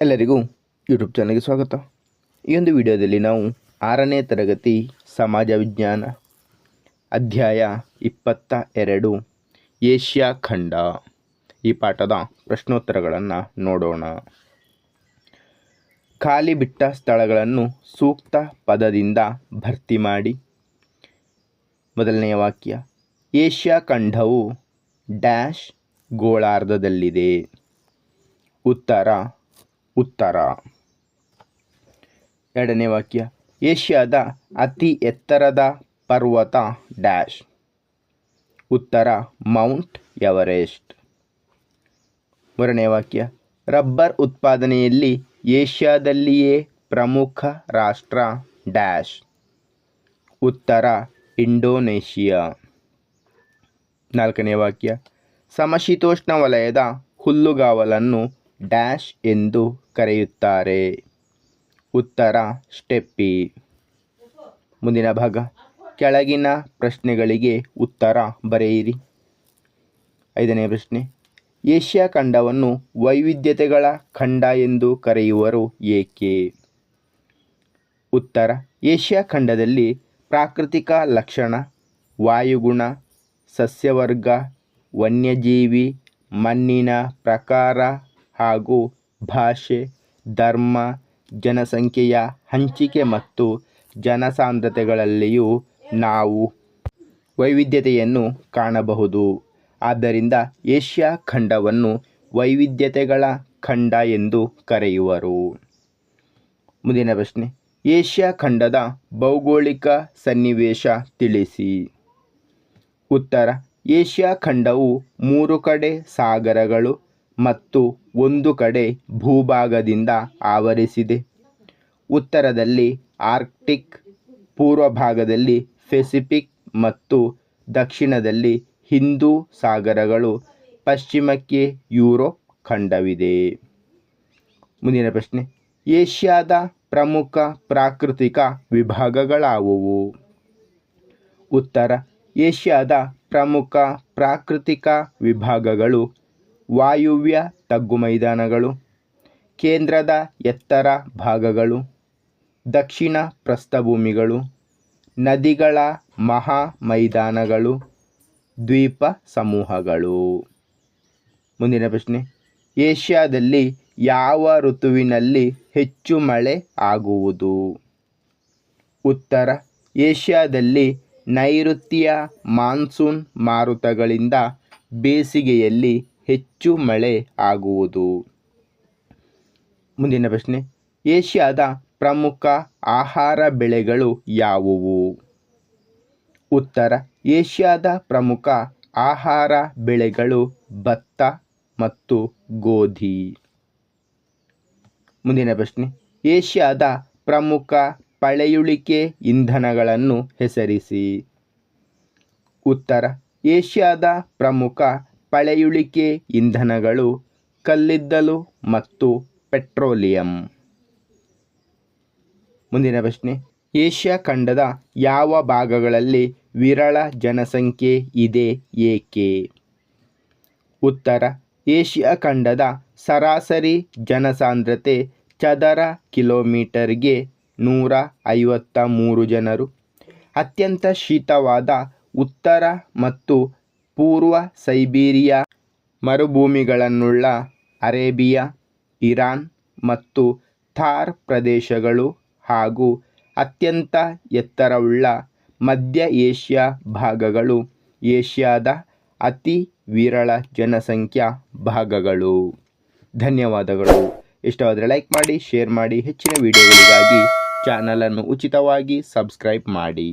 ಎಲ್ಲರಿಗೂ ಯೂಟ್ಯೂಬ್ ಚಾನಲ್ಗೆ ಸ್ವಾಗತ. ಈ ಒಂದು ವಿಡಿಯೋದಲ್ಲಿ ನಾವು ಆರನೇ ತರಗತಿ ಸಮಾಜ ವಿಜ್ಞಾನ ಅಧ್ಯಾಯ ಇಪ್ಪತ್ತ ಎರಡು ಏಷ್ಯಾ ಖಂಡ. ಈ ಪಾಠದ ಪ್ರಶ್ನೋತ್ತರಗಳನ್ನು ನೋಡೋಣ. ಖಾಲಿ ಬಿಟ್ಟ ಸ್ಥಳಗಳನ್ನು ಸೂಕ್ತ ಪದದಿಂದ ಭರ್ತಿ ಮಾಡಿ. ಮೊದಲನೆಯ ವಾಕ್ಯ, ಏಷ್ಯಾ ಖಂಡವು ಡ್ಯಾಶ್ ಗೋಳಾರ್ಧದಲ್ಲಿದೆ. ಉತ್ತರ ಉತ್ತರ. ಎರಡನೇ ವಾಕ್ಯ. ಏಷ್ಯಾದ ಅತಿ ಎತ್ತರದ ಪರ್ವತ ಡ್ಯಾಶ್. ಉತ್ತರ, ಮೌಂಟ್ ಎವರೆಸ್ಟ್. ಮೂರನೇ ವಾಕ್ಯ. ರಬ್ಬರ್ ಉತ್ಪಾದನೆಯಲ್ಲಿ ಏಷ್ಯಾದಲ್ಲಿಯೇ ಪ್ರಮುಖ ರಾಷ್ಟ್ರ ಡ್ಯಾಶ್. ಉತ್ತರ, ಇಂಡೋನೇಷಿಯಾ. ನಾಲ್ಕನೇ ವಾಕ್ಯ. ಸಮಶೀತೋಷ್ಣ ವಲಯದ ಹುಲ್ಲುಗಾವಲನ್ನು ಡ್ಯಾಶ್ ಎಂದು ಕರೆಯುತ್ತಾರೆ. ಉತ್ತರ ಸ್ಟೆಪ್ಪಿ. ಮುಂದಿನ ಭಾಗ. ಕೆಳಗಿನ ಪ್ರಶ್ನೆಗಳಿಗೆ ಉತ್ತರ ಬರೆಯಿರಿ. ಐದನೇ ಪ್ರಶ್ನೆ. ಏಷ್ಯಾ ಖಂಡವನ್ನು ವೈವಿಧ್ಯತೆಗಳ ಖಂಡ ಎಂದು ಕರೆಯುವರು ಏಕೆ? ಉತ್ತರ. ಏಷ್ಯಾ ಖಂಡದಲ್ಲಿ ಪ್ರಾಕೃತಿಕ ಲಕ್ಷಣ, ವಾಯುಗುಣ, ಸಸ್ಯವರ್ಗ, ವನ್ಯಜೀವಿ, ಮಣ್ಣಿನ ಪ್ರಕಾರ ಹಾಗೂ ಭಾಷೆ, ಧರ್ಮ, ಜನಸಂಖ್ಯೆಯ ಹಂಚಿಕೆ ಮತ್ತು ಜನಸಾಂದ್ರತೆಗಳಲ್ಲಿಯೂ ನಾವು ವೈವಿಧ್ಯತೆಯನ್ನು ಕಾಣಬಹುದು. ಆದ್ದರಿಂದ ಏಷ್ಯಾ ಖಂಡವನ್ನು ವೈವಿಧ್ಯತೆಗಳ ಖಂಡ ಎಂದು ಕರೆಯುವರು. ಮುಂದಿನ ಪ್ರಶ್ನೆ. ಏಷ್ಯಾ ಖಂಡದ ಭೌಗೋಳಿಕ ಸನ್ನಿವೇಶ ತಿಳಿಸಿ. ಉತ್ತರ. ಏಷ್ಯಾ ಖಂಡವು ಮೂರು ಕಡೆ ಸಾಗರಗಳು ಮತ್ತು ಒಂದು ಕಡೆ ಭೂಭಾಗದಿಂದ ಆವರಿಸಿದೆ. ಉತ್ತರದಲ್ಲಿ ಆರ್ಕ್ಟಿಕ್, ಪೂರ್ವ ಭಾಗದಲ್ಲಿ ಪೆಸಿಫಿಕ್ ಮತ್ತು ದಕ್ಷಿಣದಲ್ಲಿ ಹಿಂದೂ ಸಾಗರಗಳು, ಪಶ್ಚಿಮಕ್ಕೆ ಯುರೋಪ್ ಖಂಡವಿದೆ. ಮುಂದಿನ ಪ್ರಶ್ನೆ. ಏಷ್ಯಾದ ಪ್ರಮುಖ ಪ್ರಾಕೃತಿಕ ವಿಭಾಗಗಳಾವುವು? ಉತ್ತರ. ಏಷ್ಯಾದ ಪ್ರಮುಖ ಪ್ರಾಕೃತಿಕ ವಿಭಾಗಗಳು ವಾಯುವ್ಯ ತಗ್ಗು ಮೈದಾನಗಳು, ಕೇಂದ್ರದ ಎತ್ತರ ಭಾಗಗಳು, ದಕ್ಷಿಣ ಪ್ರಸ್ಥಭೂಮಿಗಳು, ನದಿಗಳ ಮಹಾ ಮೈದಾನಗಳು, ದ್ವೀಪ ಸಮೂಹಗಳು. ಮುಂದಿನ ಪ್ರಶ್ನೆ. ಏಷ್ಯಾದಲ್ಲಿ ಯಾವ ಋತುವಿನಲ್ಲಿ ಹೆಚ್ಚು ಮಳೆ ಆಗುವುದು? ಉತ್ತರ. ಏಷ್ಯಾದಲ್ಲಿ ನೈಋತ್ಯ ಮಾನ್ಸೂನ್ ಮಾರುತಗಳಿಂದ ಬೇಸಿಗೆಯಲ್ಲಿ ಹೆಚ್ಚು ಮಳೆ ಆಗುವುದು. ಮುಂದಿನ ಪ್ರಶ್ನೆ. ಏಷ್ಯಾದ ಪ್ರಮುಖ ಆಹಾರ ಬೆಳೆಗಳು ಯಾವುವು? ಉತ್ತರ. ಏಷ್ಯಾದ ಪ್ರಮುಖ ಆಹಾರ ಬೆಳೆಗಳು ಭತ್ತ ಮತ್ತು ಗೋಧಿ. ಮುಂದಿನ ಪ್ರಶ್ನೆ. ಏಷ್ಯಾದ ಪ್ರಮುಖ ಪಳೆಯುಳಿಕೆ ಇಂಧನಗಳನ್ನು ಹೆಸರಿಸಿ. ಉತ್ತರ. ಏಷ್ಯಾದ ಪ್ರಮುಖ ಪಳೆಯುಳಿಕೆ ಇಂಧನಗಳು ಕಲ್ಲಿದ್ದಲು ಮತ್ತು ಪೆಟ್ರೋಲಿಯಂ. ಮುಂದಿನ ಪ್ರಶ್ನೆ. ಏಷ್ಯಾ ಖಂಡದ ಯಾವ ಭಾಗಗಳಲ್ಲಿ ವಿರಳ ಜನಸಂಖ್ಯೆ ಇದೆ ಏಕೆ? ಉತ್ತರ. ಏಷ್ಯಾ ಖಂಡದ ಸರಾಸರಿ ಜನಸಾಂದ್ರತೆ ಚದರ ಕಿಲೋಮೀಟರ್ಗೆ ನೂರ ಐವತ್ತ ಮೂರು ಜನರು. ಅತ್ಯಂತ ಶೀತವಾದ ಉತ್ತರ ಮತ್ತು ಪೂರ್ವ ಸೈಬೀರಿಯಾ ಮರುಭೂಮಿಗಳನ್ನುಳ್ಳ ಅರೇಬಿಯಾ, ಇರಾನ್ ಮತ್ತು ಥಾರ್ ಪ್ರದೇಶಗಳು ಹಾಗೂ ಅತ್ಯಂತ ಎತ್ತರವುಳ್ಳ ಮಧ್ಯ ಏಷ್ಯಾ ಭಾಗಗಳು ಏಷ್ಯಾದ ಅತಿ ವಿರಳ ಜನಸಂಖ್ಯಾ ಭಾಗಗಳು. ಧನ್ಯವಾದಗಳು. ಇಷ್ಟವಾದರೆ ಲೈಕ್ ಮಾಡಿ, ಶೇರ್ ಮಾಡಿ, ಹೆಚ್ಚಿನ ವಿಡಿಯೋಗಳಿಗಾಗಿ ಚಾನಲನ್ನು ಉಚಿತವಾಗಿ ಸಬ್ಸ್ಕ್ರೈಬ್ ಮಾಡಿ.